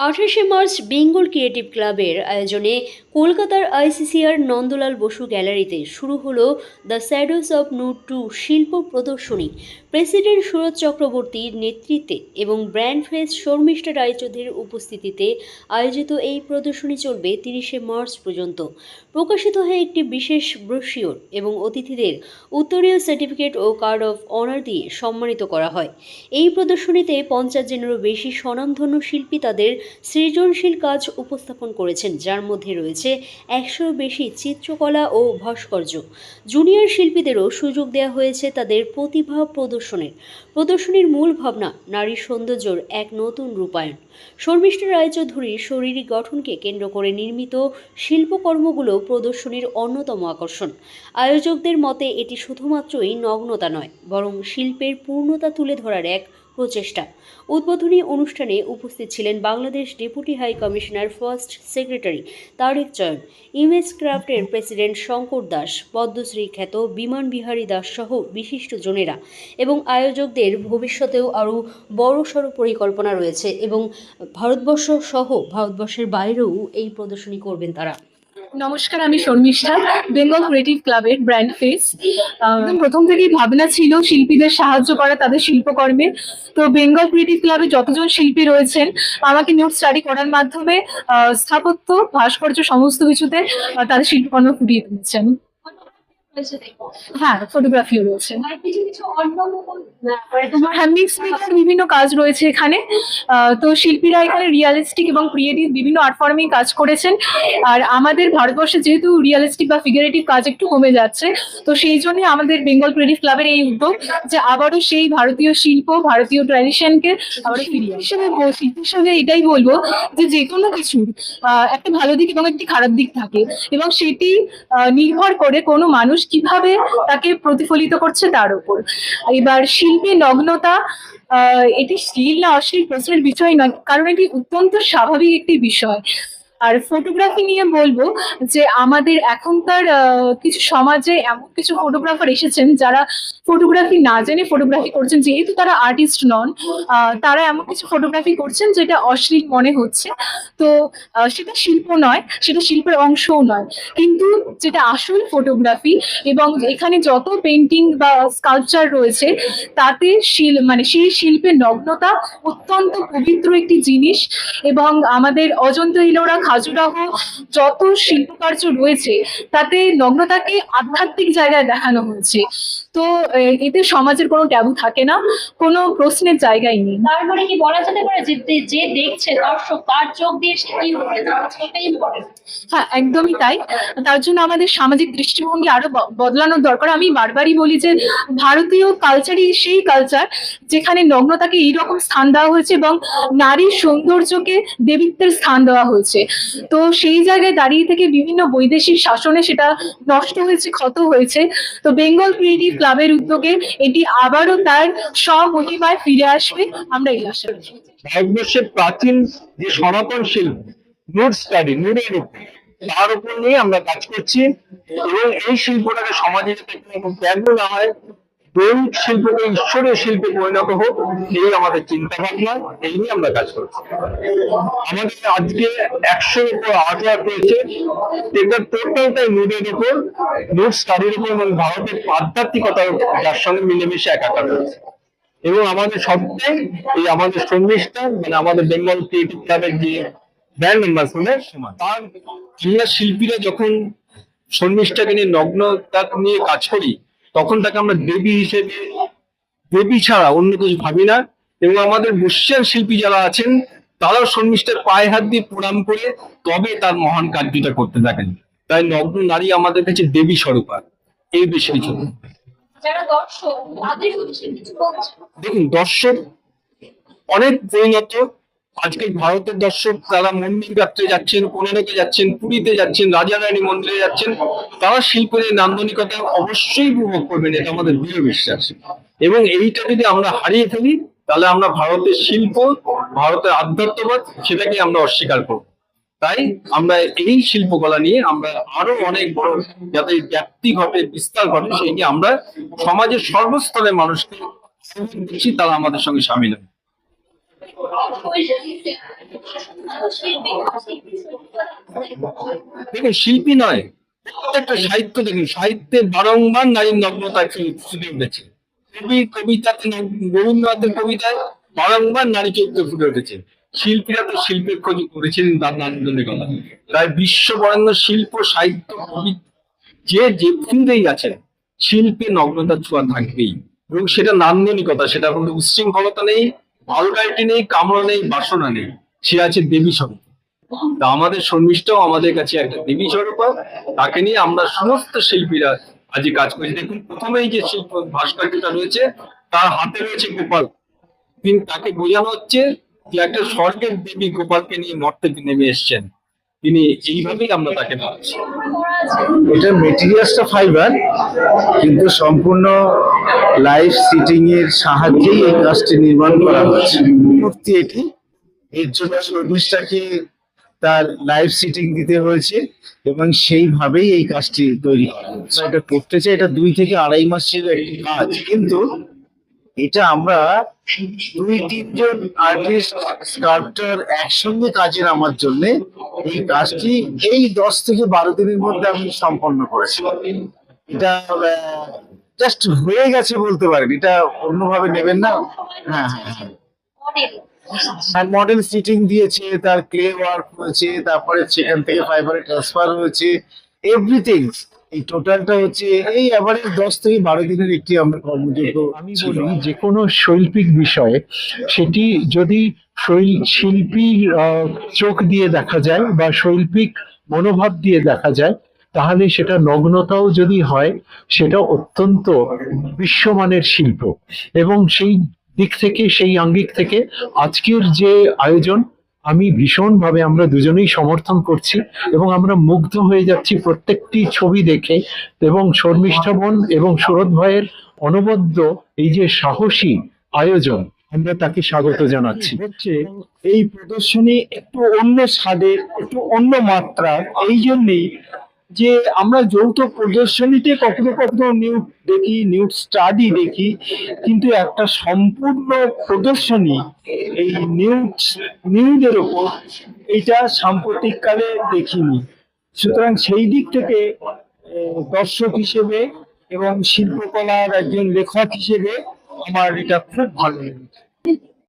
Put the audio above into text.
আঠাশে March Bengal creative ক্লাবের আয়োজনে কলকাতার আইসিসিআর নন্দলাল বসু গ্যালারিতে শুরু হলো the shadows of nut two শিল্প প্রদর্শনী। প্রেসিডেন্ট সুরজ চক্রবর্তীর নেতৃত্বে এবং ব্র্যান্ড ফেস শর্মিষ্ঠা রায়চৌধুরীর উপস্থিতিতে আয়োজিত এই প্রদর্শনী চলবে তিরিশে মার্চ পর্যন্ত। প্রকাশিত হয় একটি বিশেষ ব্রোশিওর এবং অতিথিদের উত্তরীয় সার্টিফিকেট ও কার্ড অফ অনার দিয়ে সম্মানিত করা হয়। এই প্রদর্শনীতে পঞ্চাশ জনেরও বেশি স্বনামধন্য শিল্পী তাদের সৃজনশীল কাজ উপস্থাপন করেছেন, যার মধ্যে রয়েছে একশোর বেশি চিত্রকলা ও ভাস্কর্য। জুনিয়র শিল্পীদেরও সুযোগ দেওয়া হয়েছে তাদের প্রতিভা প্রদর্শনের। প্রদর্শনীর মূল ভাবনা, নারী সৌন্দর্যর এক নতুন রূপায়ণ। শর্মিষ্ঠা রায়চৌধুরীর শরীরী গঠনকে কেন্দ্র করে নির্মিত শিল্পকর্মগুলো প্রদর্শনীর অন্যতম আকর্ষণ। আয়োজকদের মতে এটি শুধুমাত্রই নগ্নতা নয়, বরং শিল্পের পূর্ণতা তুলে ধরার এক প্রচেষ্টা। উদ্বোধনী অনুষ্ঠানে উপস্থিত ছিলেন Bangladesh deputy high commissioner first secretary Tarek Choyon, image ক্রাফটের president Shankar Das, Padmashri খ্যাত বিমান বিহারী দাস সহ বিশিষ্ট জনেরা এবং আয়োজকদের ভবিষ্যতেও আরও বড়সড় পরিকল্পনা রয়েছে এবং ভারতবর্ষ সহ ভারতবর্ষের বাইরেও এই প্রদর্শনী করবেন তারা। নমস্কার, আমি শর্মিষ্ঠা, বেঙ্গল ক্রিয়েটিভ ক্লাবের ব্র্যান্ড ফেস। একদম প্রথম থেকেই ভাবনা ছিল শিল্পীদের সাহায্য করা তাদের শিল্পকর্মে। তো বেঙ্গল ক্রিয়েটিভ ক্লাবে যতজন শিল্পী রয়েছেন, আমাকে নিউট স্টাডি করার মাধ্যমে স্থাপত্য, ভাস্কর্য, সমস্ত কিছুতে তাদের শিল্পকর্ম ফুটিয়ে তুলেছেন। হ্যাঁ ফটোগ্রাফিও রয়েছে। হ্যাঁ মিক্স বিভিন্ন কাজ রয়েছে এখানে। তো শিল্পীরা এখানে রিয়ালিস্টিক এবং ক্রিয়েটিভ বিভিন্ন আর্ট ফর্মেই কাজ করেছেন। আর আমাদের ভারতবর্ষে যেহেতু রিয়ালিস্টিক বা ফিগারেটিভ কাজ একটু কমে যাচ্ছে তো সেই জন্য আমাদের বেঙ্গল ক্রিয়েটিভ ক্লাবের এই উদ্যোগ যে আবারও সেই ভারতীয় শিল্প ভারতীয় ট্র্যাডিশনকে আবারও ফিরিয়ে হিসেবে শিল্পীর সঙ্গে এটাই বলব যে যে কোনো কিছুর একটা ভালো দিক এবং একটি খারাপ দিক থাকে এবং সেটি নির্ভর করে কোনো মানুষ কীভাবে তাকে প্রতিফলিত করছে তার উপর। এবার শিল্পী নগ্নতা এটি শ্লীল না অশ্লীল প্রশ্নের বিষয় নয়, কারণ এটি অত্যন্ত স্বাভাবিক একটি বিষয়। আর ফটোগ্রাফি নিয়ে বলব যে আমাদের এখনকার কিছু সমাজে এমন কিছু ফটোগ্রাফার এসেছেন যারা ফটোগ্রাফি না জেনে ফটোগ্রাফি করছেন, যেহেতু তারা আর্টিস্ট নন তারা এমন কিছু ফটোগ্রাফি করছেন যেটা অশ্লীল মনে হচ্ছে। তো সেটা শিল্প নয়, সেটা শিল্পের অংশও নয়। কিন্তু যেটা আসল ফটোগ্রাফি এবং এখানে যত পেন্টিং বা স্কাল্পচার রয়েছে, তাতে শিল মানে সেই শিল্পের নগ্নতা অত্যন্ত পবিত্র একটি জিনিস এবং আমাদের অজন্তা ইলোরা খাজুরাহ যত শিল্পকার্য রয়েছে তাতে নগ্নতাকে আধ্যাত্মিক জায়গায় দেখানো হয়েছে। তো এতে সমাজের কোনো ট্যাবু থাকে না কোনো প্রশ্নের জায়গাই নেই। তার মানে কি বলা যেতে পারে যে যে- দেখছে দর্শক তার চোখ দিয়ে সে কি সেটাই হ্যাঁ একদমই তাই। তার জন্য আমাদের সামাজিক দৃষ্টিভঙ্গি আরও বদলানোর দরকার। আমি বারবারই বলি যে ভারতীয় কালচারই সেই কালচার যেখানে নগ্নতাকে এইরকম স্থান দেওয়া হয়েছে এবং নারীর সৌন্দর্যকে দেবীত্বের স্থান দেওয়া হয়েছে। তো সেই জায়গায় দাঁড়িয়ে থেকে বিভিন্ন বৈদেশিক শাসনে সেটা নষ্ট হয়েছে ক্ষত হয়েছে। তো বেঙ্গল ক্রিয়েটিভ ক্লাবের উদ্যোগে এটি আবারও তার স্বমহিমায় ফিরে আসবে। আমরা এই আশা রাখি। ভারতবর্ষের প্রাচীন যে সনাতন শিল্প নুড স্টাডি নুডের তার উপর নিয়ে আমরা কাজ করছি এবং এই শিল্পটাকে সমাজে যাতে ত্যাগ না হয় দৈনিক শিল্পকে ঈশ্বরের শিল্পে পরিণত হোক এই আমাদের চিন্তা ভাবনা এই নিয়ে আমরা কাজ করছি। আমাদের আজকে একশোর উপর আর্ট ওয়ার্ক রয়েছে এটা টোটালটাই নুডের উপর নুড স্টাডির উপর এবং ভারতের আধ্যাত্মিকতার যার সঙ্গে মিলেমিশে একাকার রয়েছে। এবং আমাদের সবটাই এই আমাদের শর্মিষ্ঠা মানে আমাদের বেঙ্গল ক্রিয়েটিভ ক্লাবের যে ব্র্যান্ড অ্যাম্বাসেডর তার শিল্পীরা যখন শর্মিষ্ঠাকে নিয়ে নগ্নতা নিয়ে কাজ করি তখন তাকে আমরা দেবী হিসেবে দেবী ছাড়া অন্য কিছু ভাবি না। এবং আমাদের বর্ষিয়ান শিল্পী যারা আছেন তারাও শর্মিষ্ঠার পায়ে হাত দিয়ে প্রণাম করে তবে তার মহান কার্যটা করতে থাকেন। তাই নগ্ন নারী আমাদের কাছে দেবী স্বরূপা। এই বেশি কিছু না। যারা দর্শক তাদের উদ্দেশ্যে কিছু বলছে। দেখুন দর্শক অনেক পরিণত আজকে ভারতের দর্শক তারা মন্দির যাত্রে যাচ্ছেন কোনারকে যাচ্ছেন, পুরীতে যাচ্ছেন রাজারানী মন্দিরে যাচ্ছেন, তারা শিল্পের নান্দনিকতা অবশ্যই উপভোগ করবেন, এটা আমাদের দৃঢ় বিশ্বাস। এবং এইটা যদি আমরা হারিয়ে ফেলি, তাহলে আমরা ভারতের শিল্প, ভারতের আধ্যাত্মবাদ, সেটাকে আমরা অস্বীকার করব। তাই আমরা এই শিল্পকলা নিয়ে আমরা আরও অনেক বড় যাতে ব্যাপ্তি ঘটে, বিস্তার ঘটে, সেই নিয়ে আমরা সমাজের সর্বস্তরের মানুষকে দিচ্ছি তারা আমাদের সঙ্গে সামিল হয় ওই শুধু শিল্পী না, শিল্পী দেখুন, শিল্পী নয়, প্রত্যেকটা সাহিত্য দেখুন সাহিত্যের বারংবার নারীর নগ্নতা ফুটে উঠেছে। কবি কবিতাতে ন- রবীন্দ্রনাথের কবিতায় বারংবার নারী চরিত্র ফুটে উঠেছে। শিল্পীরা তো শিল্পের খোঁজ করেছেন তার নান্দনিকতা তাই বিশ্ব বরেণ্য শিল্প, সাহিত্য, কবি যে যে ফিল্ডেই আছেন, শিল্পে নগ্নতার ছোঁয়া থাকবেই। এবং সেটা নান্দনিকতা, সেটা কোনো উচ্ছৃঙ্খলতা নেই। ভালগাইটি নেই কামড়া নেই, বাসনা নেই, সে আছে দেবী স্বরূপ। তা আমাদের শর্মিষ্ঠাও আমাদের কাছে একটা দেবী স্বরূপা, তাকে নিয়ে আমরা সমস্ত শিল্পীরা আজকে কাজ করছি। দেখুন, প্রথমেই যে শিল্প ভাস্কর্যটা রয়েছে, তার হাতে রয়েছে গোপাল। কিন্তু তাকে বোঝানো হচ্ছে যে একটা স্বর্গের দেবী গোপালকে নিয়ে মর্তে নেমে এসছেন। তিনি এইভাবেই আমরা তাকে ভাবছি। এটা মেটেরিয়ালসটা ফাইবার কিন্তু সম্পূর্ণ লাইভ সিটিং এর সাহায্যেই এই কাজটি নির্মাণ করা হয়েছে মূর্তি এটি। এর জন্য শর্মিষ্ঠাকে তার লাইভ সিটিং দিতে হয়েছে এবং সেইভাবেই এই কাজটি তৈরি করা হয়েছে এটা করতে চাই এটা দুই থেকে আড়াই মাসের একটি কাজ। কিন্তু এটা আমরা দুই, তিনজন আর্টিস্ট স্কাল্পটার একসঙ্গে কাজে নামার জন্য এই কাজটি এই দশ থেকে বারো দিনের মধ্যে আমি সম্পন্ন করেছি। এটা জাস্ট হয়ে গেছে বলতে পারেন। এটা অন্যভাবে নেবেন না। হ্যাঁ হ্যাঁ হ্যাঁ। মডেল মডেল সিটিং দিয়েছে, তার ক্লে ওয়ার্ক হয়েছে, তারপরে সেখান থেকে ফাইবারে ট্রান্সফার হয়েছে এভরিথিং এই টোটালটা হচ্ছে এই এভারেজ দশ থেকে বারো দিনের একটি আমরা কর্মযোগ্য আমি। বলি যে কোনো শৈল্পিক বিষয়ে সেটি যদি শৈল- শিল্পীর চোখ দিয়ে দেখা যায় বা শৈল্পিক মনোভাব দিয়ে দেখা যায় তাহলে সেটা নগ্নতাও যদি হয় সেটা অত্যন্ত বিশ্বমানের শিল্প এবং সেই দিক থেকে সেই আঙ্গিক থেকে আজকের যে আয়োজন আমি ভীষণভাবে আমরা দুজনেই সমর্থন করছি এবং আমরা মুগ্ধ হয়ে যাচ্ছি প্রত্যেকটি ছবি দেখে এবং শর্মিষ্ঠা বোন এবং সুরত ভাইয়ের অনবদ্য এই যে সাহসী আয়োজন, আমরা তাকে স্বাগত জানাচ্ছি। হচ্ছে এই প্রদর্শনী একটু অন্য স্বাদে, একটু অন্য মাত্রা এই জন্যেই যে আমরা যৌথ প্রদর্শনীতে কখনো কখনো নিউড দেখি নিউড স্টাডি দেখি, কিন্তু একটা সম্পূর্ণ প্রদর্শনী এই নিউড নিউজের ওপর এটা সাম্প্রতিককালে দেখিনি। সুতরাং সেই দিক থেকে দর্শক হিসেবে এবং শিল্পকলার একজন লেখক হিসেবে আমার এটা খুব ভালো লেগেছে।